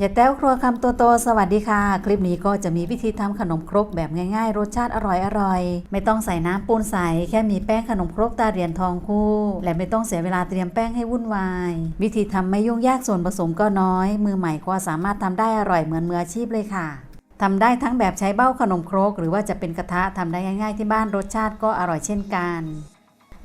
อย่าแต้วครัวคำโตโตสวัสดีค่ะ คลิปนี้ก็จะมีวิธีทำขนมครกแบบง่ายๆ รสชาติอร่อยๆไม่ต้องใส่น้ำปูนใส แค่มีแป้งขนมครกตาเหรียญทองคู่ และไม่ต้องเสียเวลาเตรียมแป้งให้วุ่นวาย วิธีทำไม่ยุ่งยากส่วนผสมก็น้อย มือใหม่ก็สามารถทำได้อร่อยเหมือนมืออาชีพเลยค่ะทำได้ทั้งแบบใช้เบ้าขนมครก หรือว่าจะเป็นกระทะทำได้ง่าย ๆ ที่บ้านรสชาติก็อร่อยเช่นกัน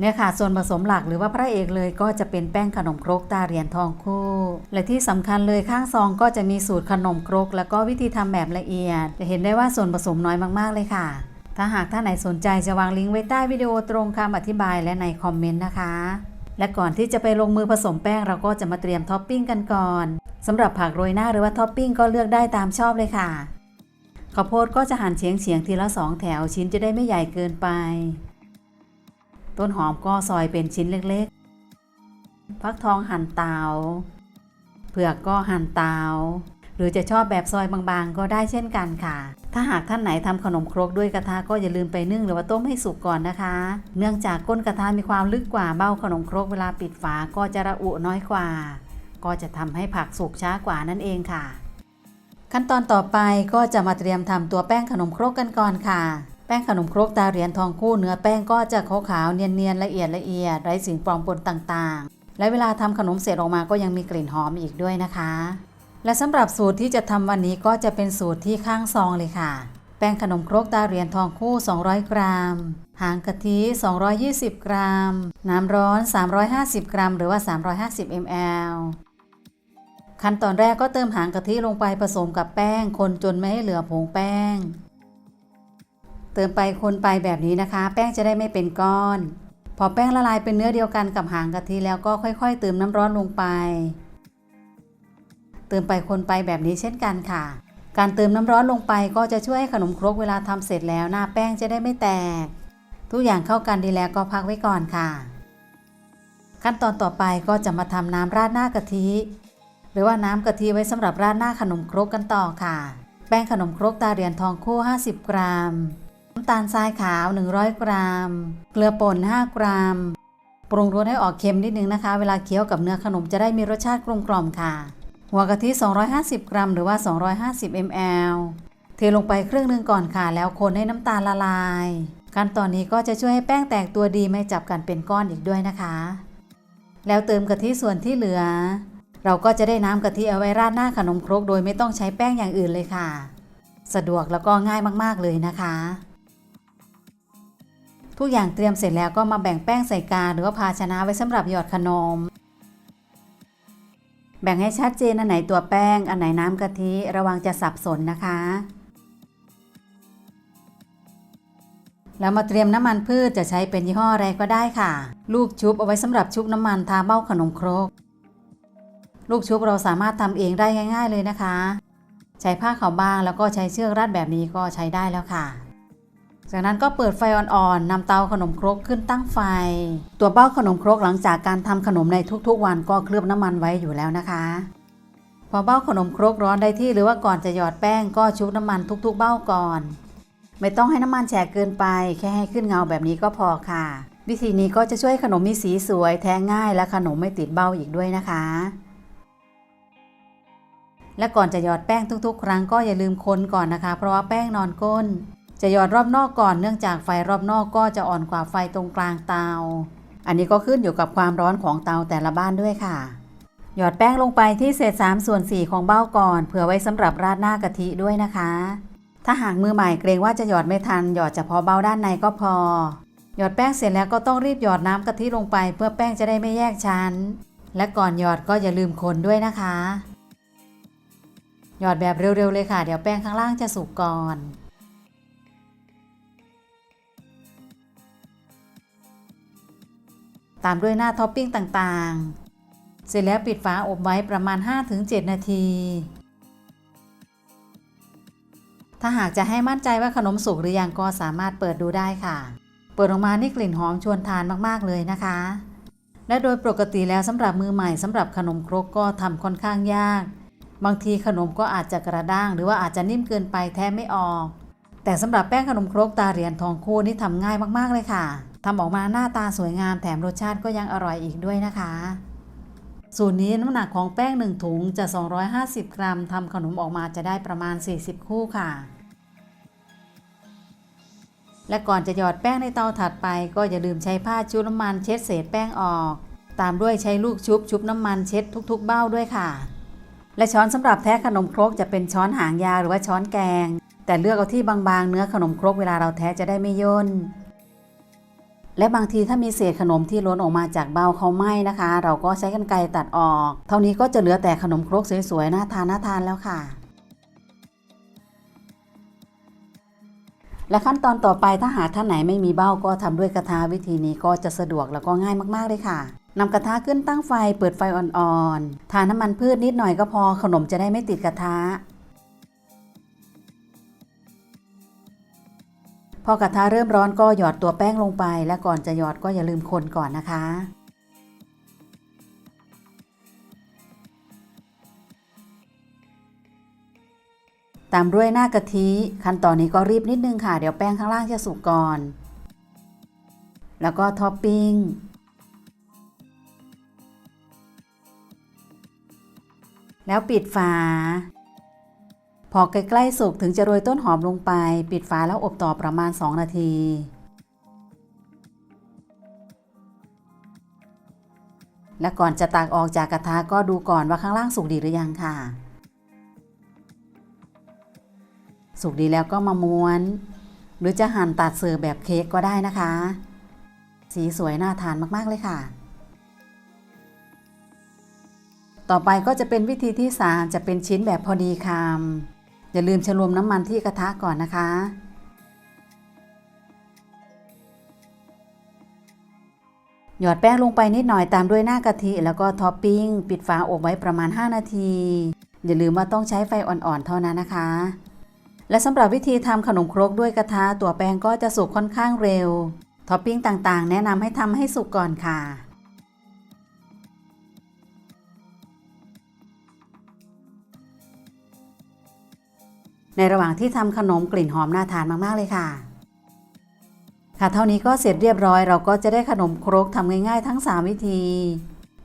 เนี่ยค่ะ ส่วนผสมหลักหรือว่าพระเอกเลยก็จะเป็นแป้งขนมครกตาเหรียญทองคู่ และที่สำคัญเลยข้างซองก็จะมีสูตรขนมครก แล้วก็วิธีทำแบบละเอียด จะเห็นได้ว่าส่วนผสมน้อยมาก ๆ เลยค่ะ ถ้าหากท่านไหนสนใจจะวางลิงก์ไว้ใต้วิดีโอตรงคำอธิบายและในคอมเมนต์นะคะ และก่อนที่จะไปลงมือผสมแป้งเราก็จะมาเตรียมท็อปปิ้งกันก่อนสำหรับผักโรยหน้าหรือว่าท็อปปิ้งก็เลือกได้ตามชอบเลยค่ะข้าวโพดก็จะหั่นเฉียงเฉียงๆทีละสองแถวชิ้นจะได้ไม่ใหญ่เกินไป ต้นหอมก็ซอยเป็นชิ้นเล็กๆ ฟักทองหั่นเตาเผือกก็หั่นเตาหรือจะชอบแบบซอยบางๆ ก็ได้เช่นกันค่ะ ถ้าหากท่านไหนทำขนมครกด้วยกระทะก็อย่าลืมไปนึ่งหรือว่าต้มให้สุกก่อนนะคะ เนื่องจากก้นกระทะมีความลึกกว่าเบ้าขนมครกเวลาปิดฝาก็จะระอุน้อยกว่า ก็จะทำให้ผักสุกช้ากว่านั่นเองค่ะ ขั้นตอนต่อไปก็จะมาเตรียมทำตัวแป้งขนมครกกันก่อนค่ะ ป้งขนมครกตาเหรียญทองคู่เนื้อแป้งก็จะขาวๆเนียนๆละเอียดละเอียดไร้สิ่งปลอมปนต่างๆ และเวลาทำขนมเสร็จออกมาก็ยังมีกลิ่นหอมอีกด้วยนะคะ และสำหรับสูตรที่จะทำวันนี้ก็จะเป็นสูตรที่ข้างซองเลยค่ะ แป้งขนมครกตาเหรียญทองคู่ 200 กรัม หางกะทิ 220 กรัม น้ำร้อน 350 กรัม หรือว่า 350 ml ขั้นตอนแรกก็เติมหางกะทิลงไปผสมกับแป้งคนจนไม่ให้เหลือผงแป้ง เติมไปคนไปแบบนี้นะคะ แป้งจะได้ไม่เป็นก้อน พอแป้งละลายเป็นเนื้อเดียวกันกับหางกะทิแล้วก็ค่อยๆ เติมน้ำร้อนลงไป เติมไปคนไปแบบนี้เช่นกันค่ะ การเติมน้ำร้อนลงไปก็จะช่วยให้ขนมครกเวลาทำเสร็จแล้วหน้าแป้งจะได้ไม่แตก ทุกอย่างเข้ากันดีแล้วก็พักไว้ก่อนค่ะ ขั้นตอนต่อไปก็จะมาทำน้ำราดหน้ากะทิ หรือว่าน้ำกะทิไว้สำหรับราดหน้าขนมครกกันต่อค่ะ แป้งขนมครกตาเรียญทองคู่ 50 กรัม น้ำตาลทรายขาว 100 กรัม เกลือป่น 5 กรัม ปรุงรสให้ออกเค็มนิดนึงนะคะ เวลาเคี้ยวกับเนื้อขนมจะได้มีรสชาติกลมกล่อมค่ะ หัวกะทิ 250 กรัม หรือว่า 250 ml เทลงไปครึ่งหนึ่งก่อนค่ะ แล้วคนให้น้ำตาลละลาย ขั้นตอนนี้ก็จะช่วยให้แป้งแตกตัวดีไม่จับกันเป็นก้อนอีกด้วยนะคะ แล้วเติมกะทิส่วนที่เหลือ เราก็จะได้น้ำกะทิเอาไว้ราดหน้าขนมครกโดยไม่ต้องใช้แป้งอย่างอื่นเลยค่ะ สะดวกแล้วก็ง่ายมากๆเลยนะคะ ทุกอย่างเตรียมเสร็จแล้วก็มาแบ่งแป้งใส่กาหรือว่าภาชนะไว้สำหรับหยอดขนม แบ่งให้ชัดเจนอันไหนตัวแป้ง อันไหนน้ำกะทิระวังจะสับสนนะคะ แล้วมาเตรียมน้ำมันพืชจะใช้เป็นยี่ห้ออะไรก็ได้ค่ะ ลูกชุบเอาไว้สำหรับชุบน้ำมันทาเบ้าขนมครก ลูกชุบเราสามารถทำเองได้ง่าย ๆเลยนะคะ ใช้ผ้าขาวบางแล้วก็ใช้เชือกรัดแบบนี้ก็ใช้ได้แล้วค่ะ จากนั้นก็เปิดไฟอ่อนๆนำเตาขนมครกขึ้นตั้งไฟ ตัวเบ้าขนมครกหลังจากการทำขนมในทุกๆ วันก็เคลือบน้ำมันไว้อยู่แล้วนะคะ พอเบ้าขนมครกร้อนได้ที่หรือว่าก่อนจะหยอดแป้งก็ชุบน้ำมันทุก ๆ เบ้าก่อน ไม่ต้องให้น้ำมันแฉะเกินไป แค่ให้ขึ้นเงาแบบนี้ก็พอค่ะ วิธีนี้ก็จะช่วยขนมมีสีสวยแทงง่ายและขนมไม่ติดเบ้าอีกด้วยนะคะ และก่อนจะหยอดแป้งทุก ๆ ครั้งก็อย่าลืมคนก่อนนะคะ เพราะว่าแป้งนอนก้น จะหยอดรอบนอกก่อนเนื่องจากไฟรอบนอกก็จะอ่อนกว่าไฟตรงกลางเตา อันนี้ก็ขึ้นอยู่กับความร้อนของเตาแต่ละบ้านด้วยค่ะ หยอดแป้งลงไปที่เศษ3ส่วน4ของเบ้าก่อนเผื่อไว้สำหรับราดหน้ากะทิด้วยนะคะ ถ้าหากมือใหม่เกรงว่าจะหยอดไม่ทันหยอดเฉพาะเบ้าด้านในก็พอ หยอดแป้งเสร็จแล้วก็ต้องรีบหยอดน้ำกะทิลงไป เพื่อแป้งจะได้ไม่แยกชั้น และก่อนหยอดก็อย่าลืมคนด้วยนะคะ หยอดแบบเร็วๆเลยค่ะ เดี๋ยวแป้งข้างล่างจะสุกก่อน ตามด้วยหน้าท็อปปิ้งต่างๆ เสร็จแล้วปิดฝาอบไว้ประมาณ 5-7 นาที ถ้าหากจะให้มั่นใจว่าขนมสุกหรือยังก็สามารถเปิดดูได้ค่ะ เปิดออกมานี่กลิ่นหอมชวนทานมากๆเลยนะคะ และโดยปกติแล้วสำหรับมือใหม่สำหรับขนมครกก็ทำค่อนข้างยาก บางทีขนมก็อาจจะกระด้าง หรือว่าอาจจะนิ่มเกินไปแทบไม่ออก แต่สำหรับแป้งขนมครกตาเหรียญทองคู่นี่ทำง่ายมากๆเลยค่ะ ทำออกมาหน้าตาสวยงามแถมรสชาติก็ยังอร่อยอีกด้วยนะคะ สูตรนี้น้ำหนักของแป้ง 1 ถุงจะ 250 กรัมทำขนมออกมาจะได้ประมาณ 40 คู่ค่ะ และก่อนจะหยอดแป้งในเตาถัดไป ก็อย่าลืมใช้ผ้าชุบน้ำมันเช็ดเศษแป้งออก ตามด้วยใช้ลูกชุบชุบน้ำมันเช็ดทุก ๆ เบ้าด้วยค่ะ และช้อนสำหรับแทะขนมครกจะเป็นช้อนหางยาวหรือว่าช้อนแกง แต่เลือกเอาที่บางๆ เนื้อขนมครกเวลาเราแทะจะได้ไม่ย่น และบางทีถ้ามีเศษขนมที่ล้นออกมาจากเบ้าเขาไหม้นะคะ เราก็ใช้กรรไกรตัดออก เท่านี้ก็จะเหลือแต่ขนมครกสวยๆน่าทานน่าทานแล้วค่ะ และขั้นตอนต่อไปถ้าหากท่านไหนไม่มีเบ้าก็ทำด้วยกระทะวิธีนี้ก็จะสะดวกแล้วก็ง่ายมากๆเลยค่ะนำกระทะขึ้นตั้งไฟเปิดไฟอ่อนๆ ทาน้ำมันพืชนิดหน่อยก็พอขนมจะได้ไม่ติดกระทะ พอกระทะเริ่มร้อนก็หยอดตัวแป้งลงไป และก่อนจะหยอดก็อย่าลืมคนก่อนนะคะ ตามด้วยหน้ากะทิขั้นตอนนี้ก็รีบนิดนึงค่ะ เดี๋ยวแป้งข้างล่างจะสุกก่อน แล้วก็ท็อปปิ้งแล้วปิดฝา พอใกล้ๆสุกถึงจะโรยต้นหอมลงไป ปิดฝาแล้วอบต่อประมาณ 2 นาที และก่อนจะตักออกจากกระทะก็ดูก่อนว่าข้างล่างสุกดีหรือยังค่ะ สุกดีแล้วก็มาม้วน หรือจะหั่นตัดเสิร์ฟแบบเค้กก็ได้นะคะ สีสวยน่าทานมากๆเลยค่ะต่อไปก็จะเป็นวิธีที่ 3 จะเป็นชิ้นแบบพอดีคำ อย่าลืมชะลมน้ำมันที่กระทะก่อนนะคะ หยอดแป้งลงไปนิดหน่อยตามด้วยหน้ากะทิแล้วก็ท็อปปิ้ง ปิดฝาอบไว้ประมาณ 5 นาที อย่าลืมว่าต้องใช้ไฟอ่อนๆเท่านั้นนะคะ และสำหรับวิธีทำขนมครกด้วยกระทะตัวแป้งก็จะสุกค่อนข้างเร็วท็อปปิ้งต่างๆ แนะนำให้ทำให้สุกก่อนค่ะ ในระหว่างที่ทำขนมกลิ่นหอมน่าทานมากๆเลยค่ะ ค่ะเท่านี้ก็เสร็จเรียบร้อย เราก็จะได้ขนมครกทำง่ายๆ ทั้ง 3 วิธี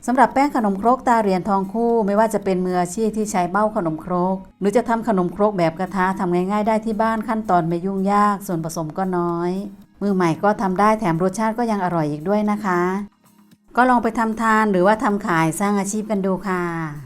สำหรับแป้งขนมครกตาเหรียญทองคู่ ไม่ว่าจะเป็นมืออาชีพที่ใช้เบ้าขนมครก หรือจะทำขนมครกแบบกระทะทำง่ายๆ ได้ที่บ้านขั้นตอนไม่ยุ่งยาก ส่วนผสมก็น้อย มือใหม่ก็ทำได้แถมรสชาติก็ยังอร่อยอีกด้วยนะคะ ก็ลองไปทำทานหรือว่าทำขายสร้างอาชีพกันดูค่ะ